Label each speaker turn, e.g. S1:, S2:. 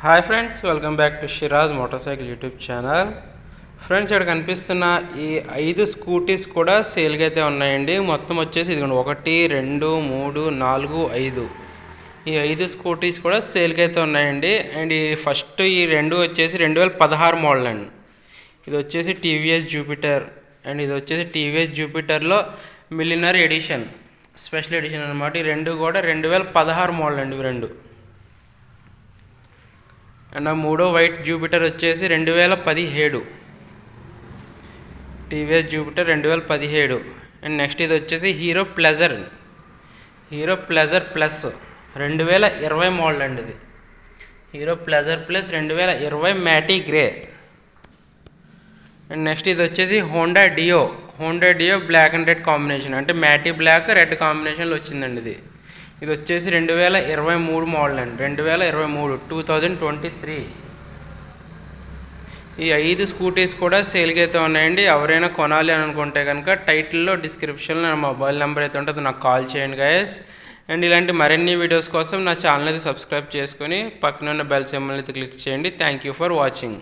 S1: Hi friends welcome back to Shiraz motorcycle YouTube channel friends ఇక్కడ కనిపిస్తున్న ఈ ఐదు స్కూటీస్ కూడా సేల్గా అయితే ఉన్నాయండి. మొత్తం వచ్చేసి ఇదిగోండి ఒకటి రెండు మూడు నాలుగు ఐదు. ఈ ఐదు స్కూటీస్ కూడా సేల్కి అయితే ఉన్నాయండి. అండ్ ఈ ఫస్ట్ ఈ రెండు వచ్చేసి రెండు వేల పదహారు మోడల్ అండి. ఇది వచ్చేసి టీవీఎస్ జూపిటర్. అండ్ ఇది వచ్చేసి టీవీఎస్ జూపిటర్లో మిలినర్ ఎడిషన్ స్పెషల్ ఎడిషన్ అనమాట ఈ రెండు కూడా రెండు వేల పదహారు మోడల్ అండి ఇవి రెండు. అండ్ ఆ మూడో వైట్ జూపిటర్ వచ్చేసి రెండు వేల పదిహేడు. టీవీఎస్ జూపిటర్ రెండు వేల పదిహేడు. అండ్ నెక్స్ట్ ఇది వచ్చేసి Hero Pleasure. Hero Pleasure plus రెండు వేల ఇరవై మోడల్ అండి ఇది. హీరో ప్లెజర్ ప్లస్ రెండు వేల ఇరవై మ్యాటీ గ్రే. అండ్ నెక్స్ట్ ఇది వచ్చేసి Honda Dio. Honda Dio black and red combination. అంటే మ్యాటీ బ్లాక్ రెడ్ కాంబినేషన్లో వచ్చిందండి ఇది. ఇది వచ్చేసి రెండు వేల ఇరవై మూడు మోడల్ అండి. రెండు వేల ఇరవై మూడు టూ థౌజండ్ ట్వంటీ త్రీ. ఈ ఐదు స్కూటీస్ కూడా సేల్కి అయితే ఉన్నాయండి. ఎవరైనా కొనాలి అని అనుకుంటే కనుక టైటిల్లో డిస్క్రిప్షన్లో నా మొబైల్ నెంబర్ అయితే ఉంటుంది. నాకు కాల్ చేయండి గైస్. అండ్ ఇలాంటి మరిన్ని వీడియోస్ కోసం నా ఛానల్ అయితే సబ్స్క్రైబ్ చేసుకొని పక్కన ఉన్న బెల్ సింబల్ అయితే క్లిక్ చేయండి. Thank you for watching.